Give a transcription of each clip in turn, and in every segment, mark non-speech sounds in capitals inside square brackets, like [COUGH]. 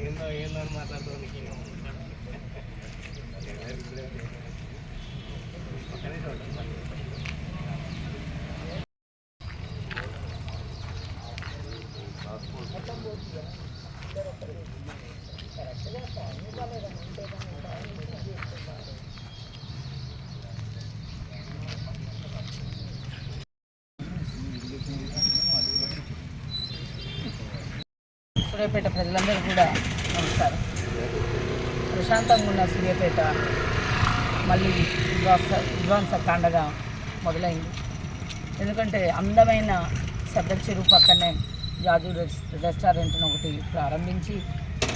ఏందో ఏందో అని మాట్లాడుతుంది ఒక్క [LAUGHS] సూర్యాపేట ప్రజలందరూ కూడా నమస్కారం. ప్రశాంతంగా ఉన్న సూర్యాపేట మళ్ళీ విధ్వాస విధ్వంస కాండగా మొదలైంది. ఎందుకంటే అందమైన సద్దర్ చెరువు పక్కనే జాజు రెస్ రెస్టారెంట్ను ఒకటి ప్రారంభించి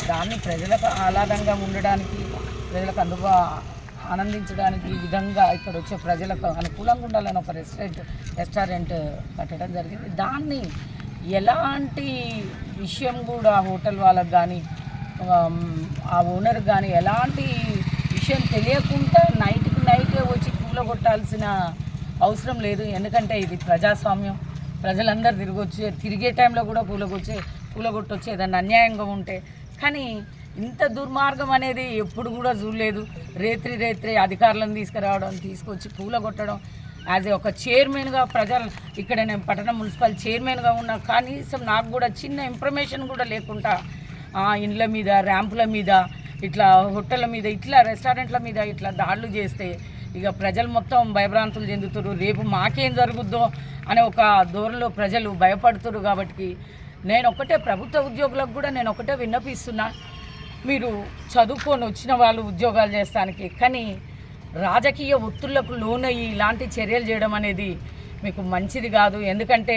దాన్ని ప్రజలకు ఆహ్లాదంగా ఉండడానికి ప్రజలకు అందుబా ఆనందించడానికి ఈ విధంగా ఇక్కడ వచ్చే ప్రజలకు అనుకూలంగా ఉండాలని ఒక రెస్టారెంట్ రెస్టారెంట్ కట్టడం జరిగింది. దాన్ని ఎలాంటి విషయం కూడా హోటల్ వాళ్ళకి కానీ ఆ ఓనర్ కానీ ఎలాంటి విషయం తెలియకుండా నైట్కి నైట్ వచ్చి కూలగొట్టాల్సిన అవసరం లేదు. ఎందుకంటే ఇది ప్రజాస్వామ్యం. ప్రజలందరూ తిరగొచ్చే తిరిగే టైంలో కూడా కూలగొచ్చే కూలగొట్టొచ్చు ఏదన్నా అన్యాయంగా ఉంటే. కానీ ఇంత దుర్మార్గం అనేది ఎప్పుడు కూడా చూడలేదు. రేత్రి రేత్రి అధికారులను తీసుకురావడం తీసుకొచ్చి కూలగొట్టడం యాజ్ ఏ ఒక చైర్మన్గా ప్రజలు ఇక్కడ నేను పట్టణ మున్సిపల్ చైర్మన్గా ఉన్నా కనీసం నాకు కూడా చిన్న ఇన్ఫర్మేషన్ కూడా లేకుండా ఇండ్ల మీద ర్యాంపుల మీద ఇట్లా హోటళ్ళ మీద ఇట్లా రెస్టారెంట్ల మీద ఇట్లా దాడులు చేస్తే ఇక ప్రజలు మొత్తం భయభ్రాంతులు చెందుతారు. రేపు మాకేం జరుగుద్దో అనే ఒక దూరంలో ప్రజలు భయపడుతురు కాబట్టి నేను ఒకటే ప్రభుత్వ ఉద్యోగులకు కూడా నేను ఒకటే విన్నపిస్తున్నా. మీరు చదువుకొని వచ్చిన వాళ్ళు ఉద్యోగాలు చేస్తానికి కానీ రాజకీయ ఒత్తుళ్ళకు లోనయ్యి ఇలాంటి చర్యలు చేయడం అనేది మీకు మంచిది కాదు. ఎందుకంటే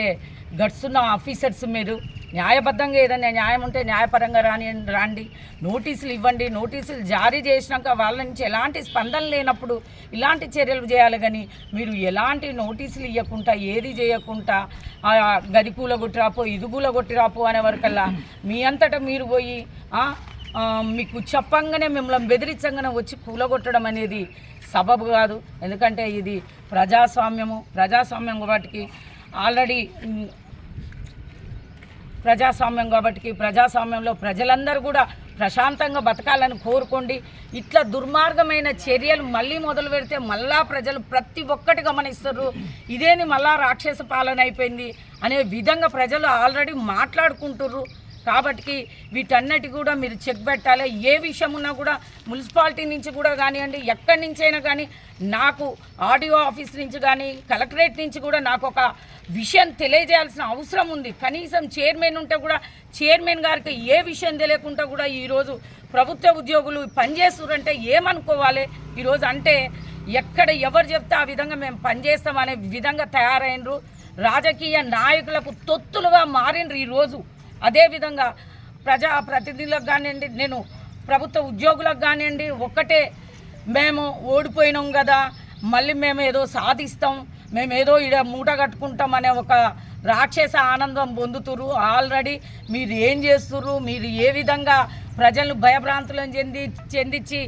గడుస్తున్న ఆఫీసర్స్ మీరు న్యాయబద్ధంగా ఏదైనా న్యాయం ఉంటే న్యాయపరంగా రాని రాండి. నోటీసులు ఇవ్వండి. నోటీసులు జారీ చేసినాక వాళ్ళ నుంచి ఎలాంటి స్పందన లేనప్పుడు ఇలాంటి చర్యలు చేయాలి కానీ మీరు ఎలాంటి నోటీసులు ఇవ్వకుండా ఏది చేయకుండా గది కూలగొట్టి రాపో ఇది కూలగొట్టిరాపో అనే వరకల్లా మీ అంతటా మీరు పోయి మీకు చెప్పంగానే మిమ్మల్ని బెదిరించంగానే వచ్చి కూలగొట్టడం అనేది సబబు కాదు. ఎందుకంటే ఇది ప్రజాస్వామ్యము. ప్రజాస్వామ్యం కాబట్టికి ఆల్రెడీ ప్రజాస్వామ్యం కాబట్టి ప్రజాస్వామ్యంలో ప్రజలందరూ కూడా ప్రశాంతంగా బతకాలని కోరుకోండి. ఇట్లా దుర్మార్గమైన చర్యలు మళ్ళీ మొదలు పెడితే మళ్ళా ప్రజలు ప్రతి ఒక్కటి గమనిస్తారు. ఇదేని మళ్ళా రాక్షస పాలన అయిపోయింది అనే విధంగా ప్రజలు ఆల్రెడీ మాట్లాడుకుంటుర్రు. కాబట్టి వీటన్నిటి కూడా మీరు చెక్ పెట్టాలి. ఏ విషయం ఉన్నా కూడా మున్సిపాలిటీ నుంచి కూడా కానివ్వండి ఎక్కడి నుంచైనా కానీ నాకు ఆడియో ఆఫీస్ నుంచి కానీ కలెక్టరేట్ నుంచి కూడా నాకు ఒక విషయం తెలియజేయాల్సిన అవసరం ఉంది. కనీసం చైర్మన్ ఉంటే కూడా చైర్మన్ గారికి ఏ విషయం తెలియకుండా కూడా ఈరోజు ప్రభుత్వ ఉద్యోగులు పనిచేస్తున్నారంటే ఏమనుకోవాలి? ఈరోజు అంటే ఎక్కడ ఎవరు చెప్తే ఆ విధంగా మేము పనిచేస్తామనే విధంగా తయారైనరు. రాజకీయ నాయకులకు తొత్తులుగా మారినరు ఈరోజు. అదేవిధంగా ప్రజా ప్రతినిధులకు కానివ్వండి నేను ప్రభుత్వ ఉద్యోగులకు కానివ్వండి ఒక్కటే మేము ఓడిపోయినాం కదా మళ్ళీ మేము ఏదో సాధిస్తాం మేము ఏదో ఇడ మూట కట్టుకుంటాం అనే ఒక రాక్షస ఆనందం పొందుతురు ఆల్రెడీ మీరు ఏం చేస్తుర్రు మీరు ఏ విధంగా ప్రజలను భయభ్రాంతులను చెంది చెందించి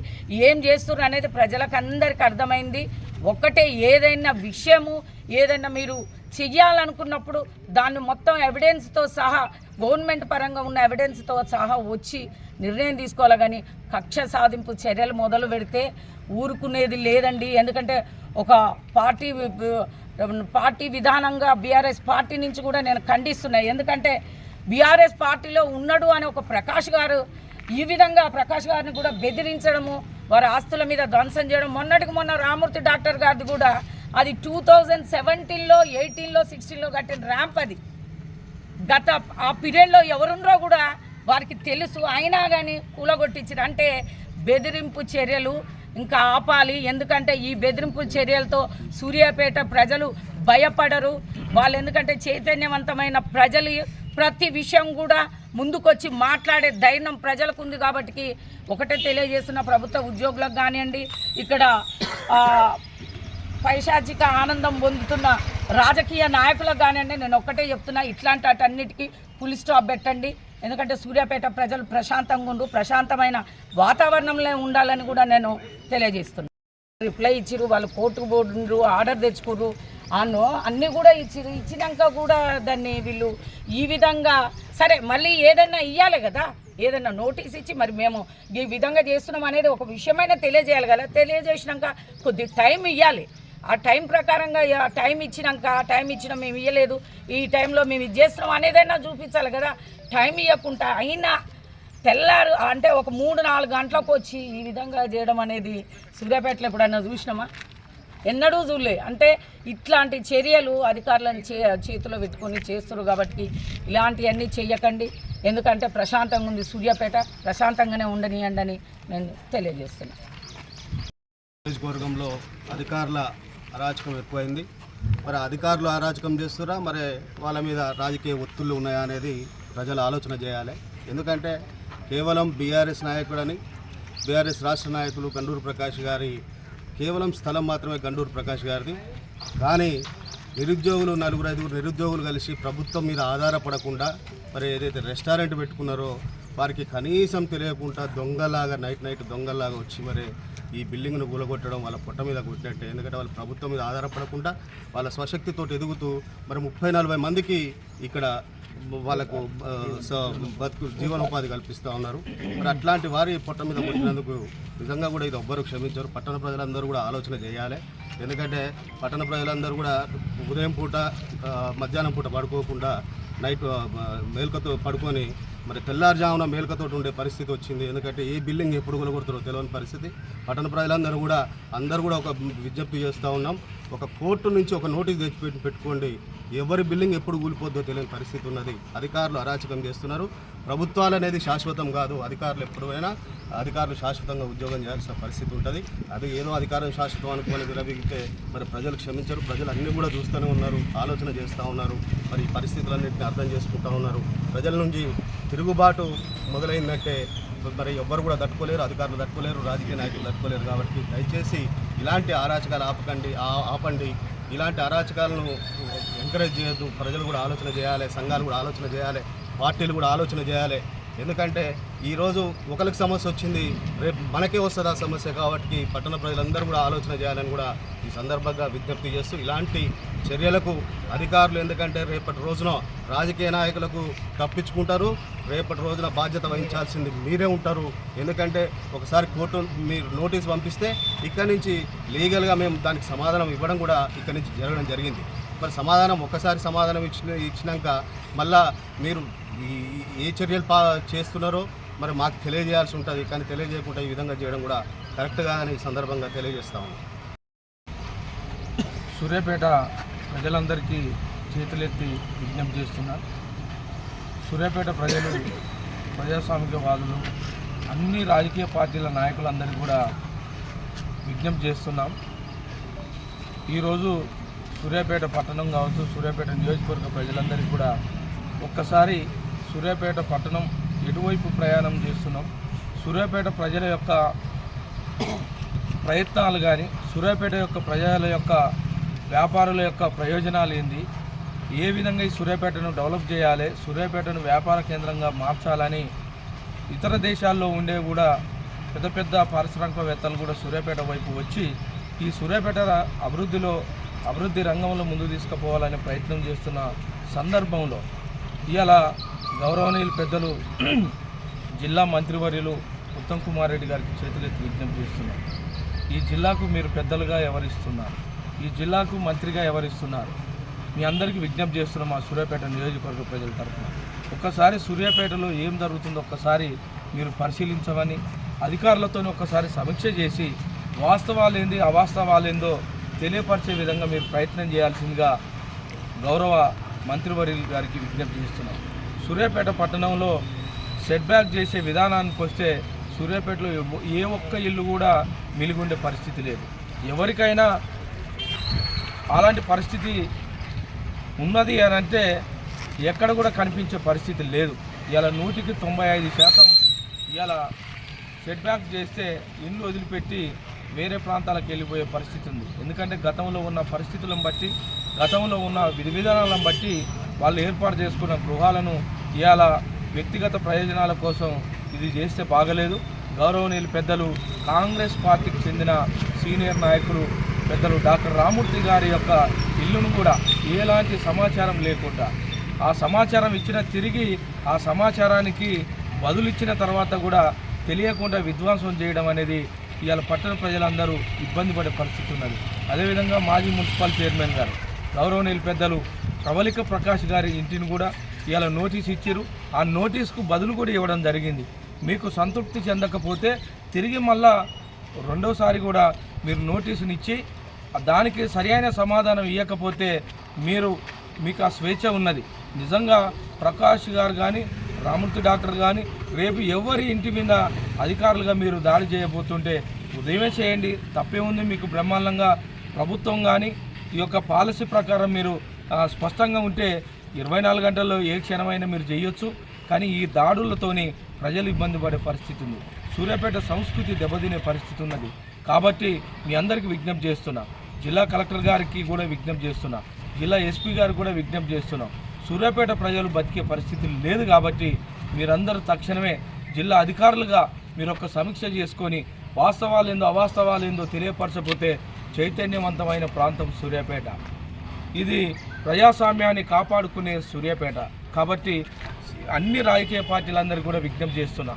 ఏం చేస్తుర్రు అనేది ప్రజలకు అందరికీ అర్థమైంది. ఒక్కటే ఏదైనా విషయము ఏదైనా మీరు చెయ్యాలనుకున్నప్పుడు దాన్ని మొత్తం ఎవిడెన్స్తో సహా గవర్నమెంట్ పరంగా ఉన్న ఎవిడెన్స్తో సహా వచ్చి నిర్ణయం తీసుకోవాలి. కానీ కక్ష సాధింపు చర్యలు మొదలు పెడితే ఊరుకునేది లేదండి. ఎందుకంటే ఒక పార్టీ పార్టీ విధానంగా బీఆర్ఎస్ పార్టీ నుంచి కూడా నేను ఖండిస్తున్నా. ఎందుకంటే బీఆర్ఎస్ పార్టీలో ఉన్నాడు అని ఒక ప్రకాష్ గారు ఈ విధంగా ప్రకాష్ గారిని కూడా బెదిరించడము వారి ఆస్తుల మీద ధ్వంసం చేయడం. మొన్నటికి మొన్న రామూర్తి డాక్టర్ గారిది కూడా అది టూ థౌజండ్ సెవెంటీన్లో ఎయిటీన్లో సిక్స్టీన్లో కట్టిన ర్యాంప్ అది. గత ఆ పీరియడ్లో ఎవరున్నారో కూడా వారికి తెలుసు. అయినా కానీ కూలగొట్టించారు అంటే బెదిరింపు చర్యలు ఇంకా ఆపాలి. ఎందుకంటే ఈ బెదిరింపు చర్యలతో సూర్యాపేట ప్రజలు భయపడరు. వాళ్ళు ఎందుకంటే చైతన్యవంతమైన ప్రజలు ప్రతి విషయం కూడా ముందుకొచ్చి మాట్లాడే ధైర్యం ప్రజలకు ఉంది కాబట్టి ఒకటే తెలియజేస్తున్న ప్రభుత్వ ఉద్యోగులకు కానివ్వండి ఇక్కడ పైశాచిక ఆనందం పొందుతున్న రాజకీయ నాయకులకు కానివ్వండి నేను ఒక్కటే చెప్తున్నా ఇట్లాంటి వాటన్నిటికీ పులి స్టాప్ పెట్టండి. ఎందుకంటే సూర్యాపేట ప్రజలు ప్రశాంతంగా ఉండు ప్రశాంతమైన వాతావరణంలో ఉండాలని కూడా నేను తెలియజేస్తున్నాను రిప్లై ఇచ్చిర్రు వాళ్ళు కోర్టుకు పోండ్రు ఆర్డర్ తెచ్చుకుర్రు. అన్నో అన్నీ కూడా ఇచ్చిర్రు. ఇచ్చినాక కూడా దాన్ని వీళ్ళు ఈ విధంగా సరే మళ్ళీ ఏదైనా ఇవ్వాలి కదా. ఏదైనా నోటీస్ ఇచ్చి మరి మేము ఈ విధంగా చేస్తున్నాం అనేది ఒక విషయమైనా తెలియజేయాలి కదా. తెలియజేసినాక కొద్ది టైం ఇవ్వాలి ఆ టైం ప్రకారంగా ఆ టైం ఇచ్చినాక ఆ టైం ఇచ్చిన మేము ఇవ్వలేదు ఈ టైంలో మేము ఇది చేస్తున్నాం అనేదైనా చూపించాలి కదా. టైం ఇవ్వకుండా అయినా తెల్లారు అంటే ఒక మూడు నాలుగు గంటలకు వచ్చి ఈ విధంగా చేయడం అనేది సూర్యాపేటలో ఎప్పుడన్నా చూసినామా? ఎన్నడూ చూడలే. అంటే ఇట్లాంటి చర్యలు అధికారులను చే చేతిలో పెట్టుకొని చేస్తారు కాబట్టి ఇలాంటివన్నీ చేయకండి ఎందుకంటే ప్రశాంతంగా ఉంది సూర్యాపేట. ప్రశాంతంగానే ఉండనియండి అని నేను తెలియజేస్తున్నాను. నియోజకవర్గంలో అధికారుల అరాచకం ఎక్కువైంది. మరి అధికారులు అరాచకం చేస్తురా మరి వాళ్ళ మీద రాజకీయ ఒత్తులు ఉన్నాయా అనేది ప్రజలు ఆలోచన చేయాలి. ఎందుకంటే కేవలం బీఆర్ఎస్ నాయకుడని బీఆర్ఎస్ రాష్ట్ర నాయకులు గండూరు ప్రకాష్ గారి కేవలం స్థలం మాత్రమే గండూరు ప్రకాష్ గారిది. కానీ నిరుద్యోగులు నలుగురు ఐదుగురు నిరుద్యోగులు కలిసి ప్రభుత్వం మీద ఆధారపడకుండా మరి ఏదైతే రెస్టారెంట్ పెట్టుకున్నారో వారికి కనీసం తెలియకుండా దొంగలాగా నైట్ నైట్ దొంగలాగా వచ్చి మరి ఈ బిల్డింగ్ను కూలగొట్టడం వాళ్ళ పొట్ట మీద కొట్టినట్టే. ఎందుకంటే వాళ్ళ ప్రభుత్వం మీద ఆధారపడకుండా వాళ్ళ స్వశక్తితో ఎదుగుతూ మరి ముప్పై నలభై మందికి ఇక్కడ వాళ్ళకు స- బతుకు జీవనోపాధి కల్పిస్తూ ఉన్నారు. మరి అట్లాంటి వారి పొట్ట మీద కొట్టినందుకు నిజంగా కూడా ఇది ఎవ్వరు క్షమించారు. పట్టణ ప్రజలందరూ కూడా ఆలోచన చేయాలి. ఎందుకంటే పట్టణ ప్రజలందరూ కూడా ఉదయం పూట మధ్యాహ్నం పూట పడుకోకుండా నైట్ ఆ, మేల్కతో పడుకొని మరి తెల్లారుజామున మేల్కతో ఉండే పరిస్థితి వచ్చింది. ఎందుకంటే ఏ బిల్డింగ్ ఎప్పుడు కొలగొడతారో తెలియని పరిస్థితి. పట్టణ ప్రజలందరూ కూడా అందరూ కూడా ఒక విజ్ఞప్తి చేస్తూ ఉన్నాం. ఒక కోర్టు నుంచి ఒక నోటీస్ తెచ్చి పెట్టుకోండి. ఎవరి బిల్డింగ్ ఎప్పుడు కూలిపోద్దో తెలియని పరిస్థితి ఉన్నది. అధికారులు అరాచకం చేస్తున్నారు. ప్రభుత్వాలు అనేది శాశ్వతం కాదు. అధికారులు ఎప్పుడైనా అధికారులు శాశ్వతంగా ఉద్యోగం చేయాల్సిన పరిస్థితి ఉంటుంది. అది ఏదో అధికారం శాశ్వతం అనుకోని విరవిగితే మరి ప్రజలు క్షమించరు. ప్రజలు అన్నీ కూడా చూస్తూనే ఉన్నారు. ఆలోచన చేస్తూ ఉన్నారు. మరి పరిస్థితులన్నింటినీ అర్థం చేసుకుంటూ ఉన్నారు. ప్రజల నుంచి తిరుగుబాటు మొదలైందంటే మరి ఎవ్వరు కూడా తట్టుకోలేరు అధికారులు తట్టుకోలేరు రాజకీయ నాయకులు తట్టుకోలేరు కాబట్టి దయచేసి ఇలాంటి అరాచకాలు ఆపకండి ఆపండి. ఇలాంటి అరాచకాలను ఎంకరేజ్ చేయొద్దు. ప్రజలు కూడా ఆలోచన చేయాలి సంఘాలు కూడా ఆలోచన చేయాలి పార్టీలు కూడా ఆలోచన చేయాలి. ఎందుకంటే ఈరోజు ఒకరికి సమస్య వచ్చింది రేపు మనకే వస్తుంది ఆ సమస్య కాబట్టి పట్టణ ప్రజలందరూ కూడా ఆలోచన చేయాలని కూడా ఈ సందర్భంగా విజ్ఞప్తి చేస్తూ ఇలాంటి చర్యలకు అధికారులు ఎందుకంటే రేపటి రోజున రాజకీయ నాయకులకు తప్పించుకుంటారు. రేపటి రోజున బాధ్యత వహించాల్సింది మీరే ఉంటారు. ఎందుకంటే ఒకసారి కోర్టు మీరు నోటీస్ పంపిస్తే ఇక్కడి నుంచి లీగల్గా మేము దానికి సమాధానం ఇవ్వడం కూడా ఇక్కడి నుంచి జరగడం జరిగింది. మరి సమాధానం ఒక్కసారి సమాధానం ఇచ్చిన ఇచ్చినాక మళ్ళా మీరు ఈ- ఏ చర్యలు పా చేస్తున్నారో మరి మాకు తెలియజేయాల్సి ఉంటుంది. కానీ తెలియజేయకుండా ఈ విధంగా చేయడం కూడా కరెక్ట్గా అని సందర్భంగా తెలియజేస్తాము సూర్యాపేట ప్రజలందరికీ చేతులెత్తి విజ్ఞప్తి చేస్తున్నారు సూర్యాపేట ప్రజలు ప్రజాస్వామికవాదులు అన్ని రాజకీయ పార్టీల నాయకులందరికీ కూడా విజ్ఞప్తి చేస్తున్నాం. ఈరోజు సూర్యాపేట పట్టణం కావచ్చు సూర్యాపేట నియోజకవర్గ ప్రజలందరికీ కూడా ఒక్కసారి సూర్యాపేట పట్టణం ఎటువైపు ప్రయాణం చేస్తున్నాం? సూర్యాపేట ప్రజల యొక్క ప్రయత్నాలు కానీ సూర్యాపేట యొక్క ప్రజల యొక్క వ్యాపారుల యొక్క ప్రయోజనాలు ఏంది? ఏ విధంగా ఈ సూర్యాపేటను డెవలప్ చేయాలి? సూర్యాపేటను వ్యాపార కేంద్రంగా మార్చాలని ఇతర దేశాల్లో ఉండే కూడా పెద్ద పెద్ద పారిశ్రామికవేత్తలు కూడా సూర్యాపేట వైపు వచ్చి ఈ సూర్యాపేట అభివృద్ధిలో అభివృద్ధి రంగంలో ముందు తీసుకుపోవాలనే ప్రయత్నం చేస్తున్న సందర్భంలో ఇవాళ గౌరవనీయులు పెద్దలు [CLEARS THROAT] జిల్లా మంత్రివర్యులు ఉత్తమ్ కుమార్ రెడ్డి గారికి చేతులెత్తి విజ్ఞప్తి చేస్తున్నారు. ఈ జిల్లాకు మీరు పెద్దలుగా ఎవరిస్తున్నారు? ఈ జిల్లాకు మంత్రిగా ఎవరిస్తున్నారు? మీ అందరికీ విజ్ఞప్తి చేస్తున్నాం మా సూర్యాపేట నియోజకవర్గ ప్రజల తరఫున. ఒక్కసారి సూర్యాపేటలో ఏం జరుగుతుందో ఒక్కసారి మీరు పరిశీలించమని అధికారులతో ఒక్కసారి సమీక్ష చేసి వాస్తవాలు ఏంది అవాస్తవాలు ఏందో తెలియపరిచే విధంగా మీరు ప్రయత్నం చేయాల్సిందిగా గౌరవ మంత్రివర్యులు గారికి విజ్ఞప్తి చేస్తున్నాం. సూర్యాపేట పట్టణంలో సెట్ బ్యాక్ చేసే విధానానికి వస్తే సూర్యాపేటలో ఏ ఒక్క ఇల్లు కూడా మిలిగుండే పరిస్థితి లేదు. ఎవరికైనా అలాంటి పరిస్థితి ఉన్నది అని అంటే ఎక్కడ కూడా కనిపించే పరిస్థితి లేదు. ఇలా నూటికి తొంభై ఐదు శాతం ఇలా సెట్ బ్యాక్ చేస్తే ఇల్లు వదిలిపెట్టి వేరే ప్రాంతాలకు వెళ్ళిపోయే పరిస్థితి ఉంది. ఎందుకంటే గతంలో ఉన్న పరిస్థితులను బట్టి గతంలో ఉన్న విధి విధానాలను బట్టి వాళ్ళు ఏర్పాటు చేసుకున్న గృహాలను ఇవాళ వ్యక్తిగత ప్రయోజనాల కోసం ఇది చేస్తే బాగలేదు. గౌరవనీయులు పెద్దలు కాంగ్రెస్ పార్టీకి చెందిన సీనియర్ నాయకులు పెద్దలు డాక్టర్ రామూర్తి గారి యొక్క ఇల్లును కూడా ఎలాంటి సమాచారం లేకుండా ఆ సమాచారం ఇచ్చిన తిరిగి ఆ సమాచారానికి బదులు ఇచ్చిన తర్వాత కూడా తెలియకుండా విధ్వంసం చేయడం అనేది ఇవాళ పట్టణ ప్రజలందరూ ఇబ్బంది పడే పరిస్థితి ఉన్నది. అదేవిధంగా మాజీ మున్సిపల్ చైర్మన్ గారు గౌరవనీయులు పెద్దలు ప్రవళిక ప్రకాష్ గారి ఇంటిని కూడా ఇవాళ నోటీస్ ఇచ్చారు ఆ నోటీస్కు బదులు కూడా ఇవ్వడం జరిగింది. మీకు సంతృప్తి చెందకపోతే తిరిగి మళ్ళా రెండవసారి కూడా మీరు నోటీసుని ఇచ్చి దానికి సరైన సమాధానం ఇవ్వకపోతే మీరు మీకు ఆ స్వేచ్ఛ ఉన్నది. నిజంగా ప్రకాష్ గారు కానీ రామూర్తి డాక్టర్ కానీ రేపు ఎవరి ఇంటి మీద అధికారులుగా మీరు దాడి చేయబోతుంటే ఉదయమే చేయండి. తప్పేముంది మీకు బ్రహ్మాండంగా. ప్రభుత్వం కానీ ఈ యొక్క పాలసీ ప్రకారం మీరు స్పష్టంగా ఉంటే ఇరవై నాలుగు గంటల్లో ఏ క్షణమైనా మీరు చేయొచ్చు. కానీ ఈ దాడులతోని ప్రజలు ఇబ్బంది పడే పరిస్థితి ఉంది. సూర్యాపేట సంస్కృతి దెబ్బతినే పరిస్థితి ఉన్నది. కాబట్టి మీ అందరికీ విజ్ఞప్తి చేస్తున్నా. జిల్లా కలెక్టర్ గారికి కూడా విజ్ఞప్తి చేస్తున్నా. జిల్లా ఎస్పీ గారికి కూడా విజ్ఞప్తి చేస్తున్నాం. సూర్యాపేట ప్రజలు బతికే పరిస్థితి లేదు కాబట్టి మీరందరూ తక్షణమే జిల్లా అధికారులుగా మీరు ఒక సమీక్ష చేసుకొని వాస్తవాలు ఏందో అవాస్తవాలు ఏందో తెలియపరచకపోతే చైతన్యవంతమైన ప్రాంతం సూర్యాపేట. ఇది ప్రజాస్వామ్యాన్ని కాపాడుకునే సూర్యాపేట. కాబట్టి అన్ని రాజకీయ పార్టీలందరికీ కూడా విజ్ఞప్తి చేస్తున్నా.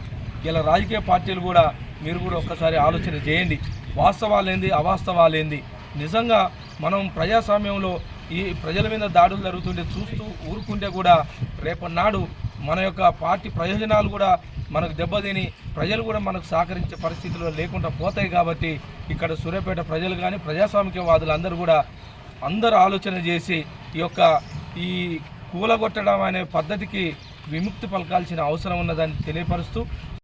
ఇలా రాజకీయ పార్టీలు కూడా మీరు కూడా ఒక్కసారి ఆలోచన చేయండి. వాస్తవాలేంది అవాస్తవాలేంది. నిజంగా మనం ప్రజాస్వామ్యంలో ఈ ప్రజల మీద దాడులు జరుగుతుంటే చూస్తూ ఊరుకుంటే కూడా రేపన్నాడు మన యొక్క పార్టీ ప్రయోజనాలు కూడా మనకు దెబ్బతిని ప్రజలు కూడా మనకు సహకరించే పరిస్థితుల్లో లేకుండా పోతాయి కాబట్టి ఇక్కడ సూర్యాపేట ప్రజలు కానీ ప్రజాస్వామికవాదులు అందరూ కూడా అందరూ ఆలోచన చేసి ఈ యొక్క ఈ కూలగొట్టడం అనే పద్ధతికి విముక్తి పలకాల్సిన అవసరం ఉన్నదని తెలియపరుస్తూ